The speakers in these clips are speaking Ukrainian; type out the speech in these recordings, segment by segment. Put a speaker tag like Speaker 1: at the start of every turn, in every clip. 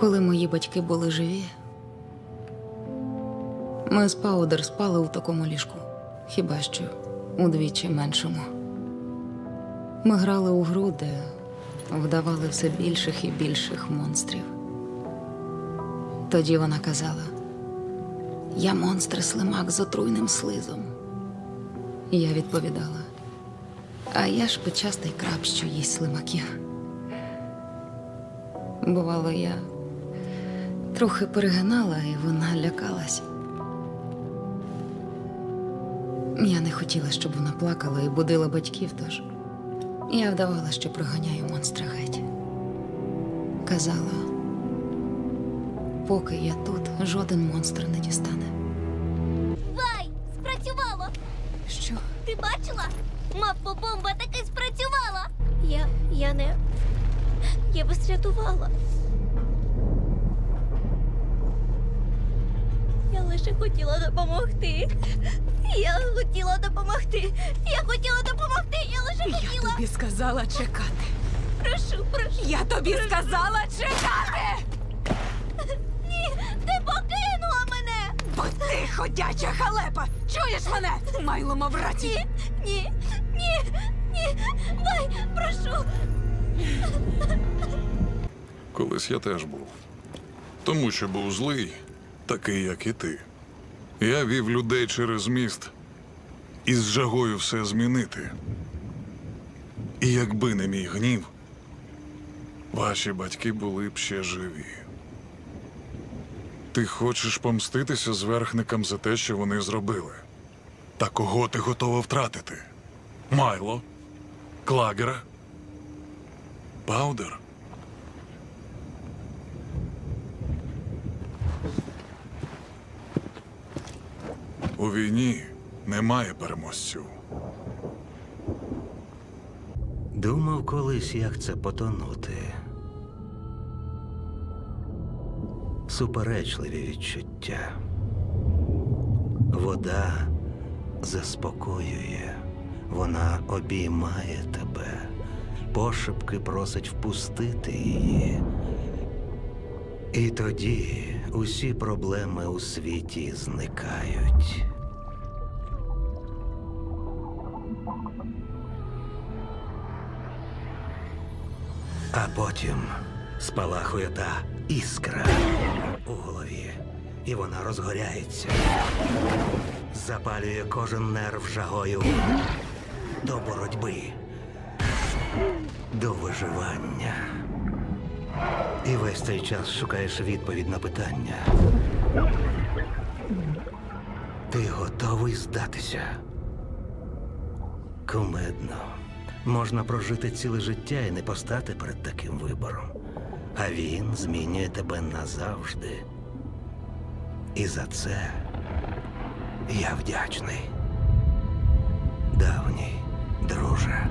Speaker 1: Коли мої батьки були живі, ми з Паудер спали у такому ліжку, хіба що удвічі меншому. Ми грали у гру, де вдавали все більших і більших монстрів. Тоді вона казала: Я монстр слимак з отруйним слизом. Я відповідала: А я ж печастий краб, що їсть слимаків. Бувало, я трохи перегинала, і вона лякалась. Я не хотіла, щоб вона плакала і будила батьків, тож я вдавала, що проганяю монстра геть. Казала, поки я тут, жоден монстр не дістане.
Speaker 2: Вай! Спрацювало!
Speaker 1: Що?
Speaker 2: Ти бачила? Мавпобомба таки спрацювала! Я. я не. Я вас рятувала. Я лише хотіла допомогти. Я хотіла допомогти. Я хотіла допомогти. Я лише
Speaker 3: Я
Speaker 2: хотіла.
Speaker 3: тобі сказала чекати.
Speaker 2: Прошу, прошу.
Speaker 3: Я тобі сказала чекати!
Speaker 2: Ні, ти покинула мене!
Speaker 3: Бо ти ходяча халепа! Чуєш мене? Майломо в раті!
Speaker 2: Ні, ні, ні, ні. Вай, прошу.
Speaker 4: Колись я теж був. Тому що був злий, такий, як і ти. Я вів людей через міст і з жагою все змінити. І якби не мій гнів, ваші батьки були б ще живі. Ти хочеш помститися зверхникам за те, що вони зробили. Та кого ти готова втратити? Майло? Клагера? Паудер? У війні немає переможців.
Speaker 5: Думав колись, як це потонути. Суперечливі відчуття. Вода заспокоює, вона обіймає тебе, пошепки просить впустити її. І тоді усі проблеми у світі зникають. А потім спалахує та іскра у голові, і вона розгоряється, запалює кожен нерв жагою до боротьби, до виживання. І весь цей час шукаєш відповідь на питання. Ти готовий здатися? Кумедно. Можна прожити ціле життя і не постати перед таким вибором. А він змінює тебе назавжди. І за це я вдячний. Давній друже.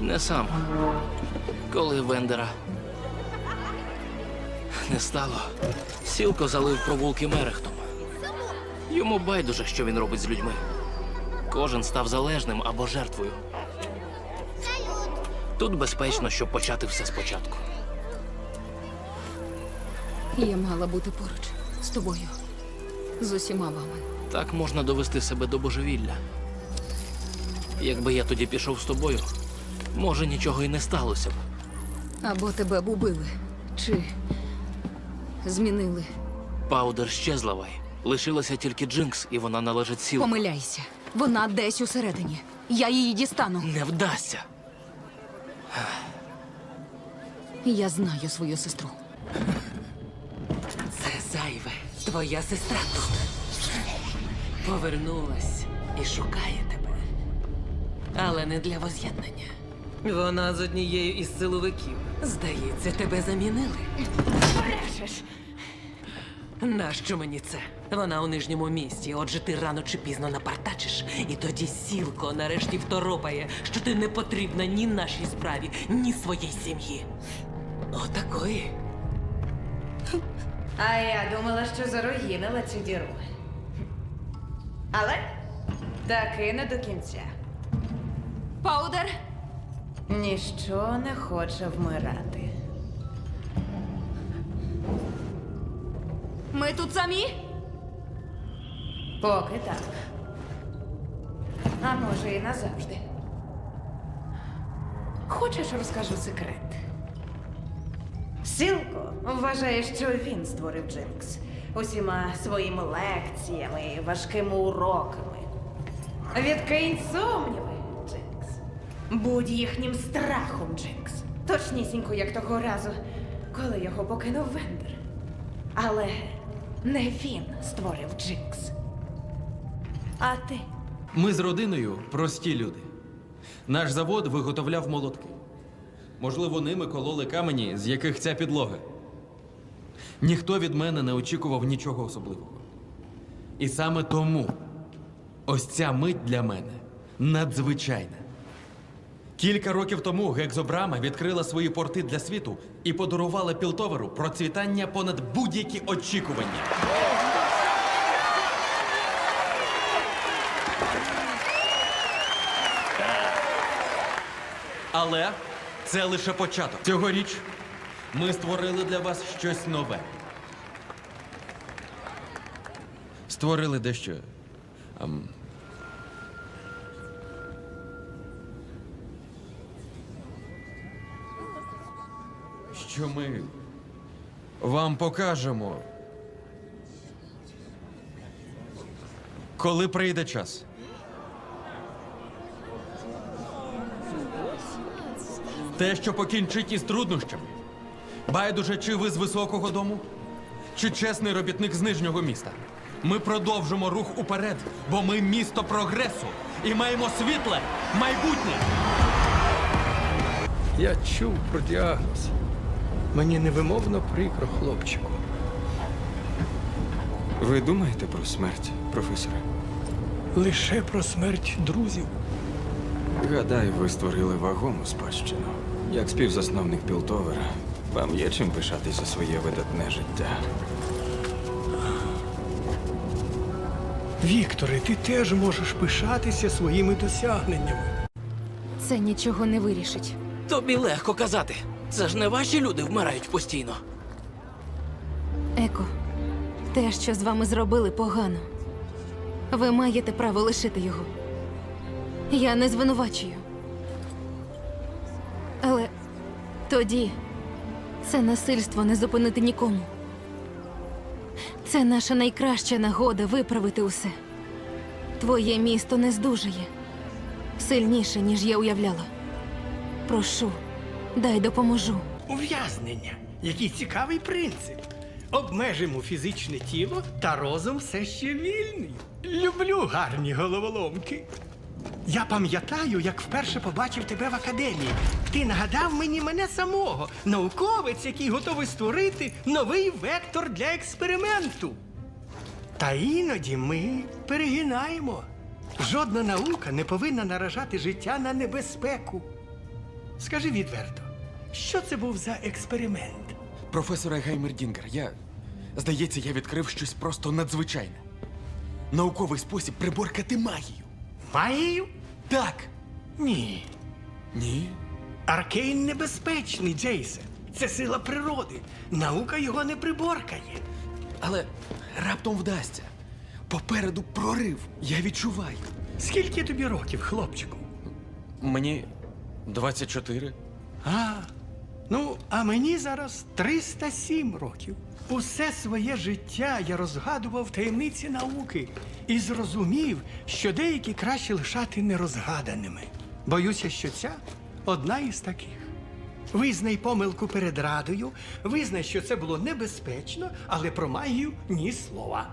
Speaker 6: Не сам. Коли Вендера не стало, сілко залив провулки мерехтом. Йому байдуже, що він робить з людьми. Кожен став залежним або жертвою. Тут безпечно, щоб почати все спочатку.
Speaker 1: Я мала бути поруч з тобою, з усіма вами.
Speaker 6: Так можна довести себе до божевілля. Якби я тоді пішов з тобою, може нічого і не сталося б.
Speaker 1: Або тебе б убили, чи змінили.
Speaker 6: Паудер щезла Вай. Лишилася тільки Джинкс, і вона належить сілку.
Speaker 1: Помиляйся. Вона десь усередині. Я її дістану.
Speaker 6: Не вдасться.
Speaker 1: Я знаю свою сестру.
Speaker 3: Це зайве. Твоя сестра тут. Повернулась і шукає тебе. Але не для воз'єднання.
Speaker 7: Вона з однією із силовиків.
Speaker 3: Здається, тебе замінили. Брешеш. Нащо мені це? Вона у нижньому місті, отже, ти рано чи пізно напартачиш. І тоді сілко нарешті второпає, що ти не потрібна ні нашій справі, ні своїй сім'ї. Отакої.
Speaker 8: А я думала, що заруїнила цю діру. Але таки не до кінця.
Speaker 1: Паудер!
Speaker 8: Ніщо не хоче вмирати.
Speaker 2: Ми тут самі?
Speaker 8: Поки так. А може і назавжди. Хочеш, розкажу секрет? Сілко вважає, що він створив Джинкс усіма своїми лекціями, і важкими уроками. Відкинь сумніви. Будь їхнім страхом, Джинкс. Точнісінько, як того разу, коли його покинув Вендер. Але не він створив Джинкс. А ти?
Speaker 9: Ми з родиною прості люди. Наш завод виготовляв молотки. Можливо, ними кололи камені, з яких ця підлога. Ніхто від мене не очікував нічого особливого. І саме тому ось ця мить для мене надзвичайна. Кілька років тому Гекзобрама відкрила свої порти для світу і подарувала Пілтоверу процвітання понад будь-які очікування. Але це лише початок. Цьогоріч ми створили для вас щось нове. Створили дещо. ем, що ми вам покажемо. Коли прийде час. Те, що покінчить із труднощами. Байдуже, чи ви з високого дому, чи чесний робітник з нижнього міста. Ми продовжимо рух уперед, бо ми місто прогресу і маємо світле майбутнє.
Speaker 10: Я чув про діагноз. Мені невимовно прикро, хлопчику.
Speaker 11: Ви думаєте про смерть, професоре?
Speaker 10: Лише про смерть друзів.
Speaker 11: Гадаю, ви створили вагому спадщину. Як співзасновник Пілтовера, вам є чим пишатися своє видатне життя.
Speaker 10: Вікторе, ти теж можеш пишатися своїми досягненнями.
Speaker 2: Це нічого не вирішить.
Speaker 6: Тобі легко казати. Це ж не ваші люди вмирають постійно.
Speaker 2: Еко, те, що з вами зробили, погано. Ви маєте право лишити його. Я не звинувачую. Але тоді це насильство не зупинити нікому. Це наша найкраща нагода виправити усе. Твоє місто не здужує. Сильніше, ніж я уявляла. Прошу, дай допоможу.
Speaker 10: Ув'язнення. Який цікавий принцип. Обмежимо фізичне тіло, та розум все ще вільний. Люблю гарні головоломки. Я пам'ятаю, як вперше побачив тебе в академії. Ти нагадав мені мене самого, науковець, який готовий створити новий вектор для експерименту. Та іноді ми перегинаємо. Жодна наука не повинна наражати життя на небезпеку. Скажи відверто, що це був за експеримент?
Speaker 9: Професоре Гаймердінгер, я. Здається, я відкрив щось просто надзвичайне. Науковий спосіб приборкати магію.
Speaker 10: Магію?
Speaker 9: Так.
Speaker 10: Ні.
Speaker 9: Ні.
Speaker 10: Аркейн небезпечний, Джейсе. Це сила природи. Наука його не приборкає.
Speaker 9: Але раптом вдасться. Попереду прорив. Я відчуваю.
Speaker 10: Скільки тобі років, хлопчику?
Speaker 9: Мені 24.
Speaker 10: А, ну, а мені зараз 307 років. Усе своє життя я розгадував таємниці науки і зрозумів, що деякі краще лишати нерозгаданими. Боюся, що ця одна із таких. Визнай помилку перед радою, визнай, що це було небезпечно, але про магію ні слова.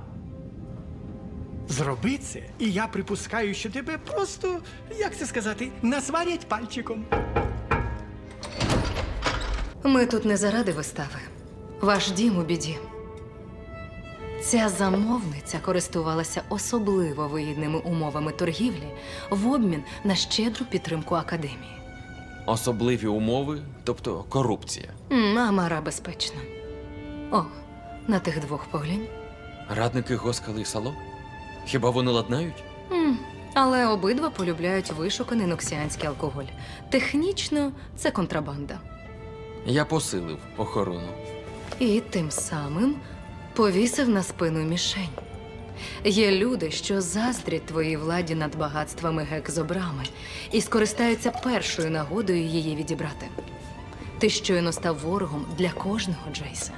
Speaker 10: Зроби це, і я припускаю, що тебе просто, як це сказати, насварять пальчиком.
Speaker 1: Ми тут не заради вистави. Ваш дім у біді. Ця замовниця користувалася особливо вигідними умовами торгівлі в обмін на щедру підтримку академії.
Speaker 9: Особливі умови, тобто корупція.
Speaker 1: М, Амара безпечна. О, на тих двох поглянь.
Speaker 9: Радники Госкали і Сало? Хіба вони ладнають?
Speaker 1: М, Але обидва полюбляють вишуканий ноксіанський алкоголь. Технічно це контрабанда.
Speaker 9: Я посилив охорону.
Speaker 1: І тим самим Повісив на спину мішень. Є люди, що заздрять твоїй владі над багатствами гекзобрами і скористаються першою нагодою її відібрати. Ти щойно став ворогом для кожного Джейса.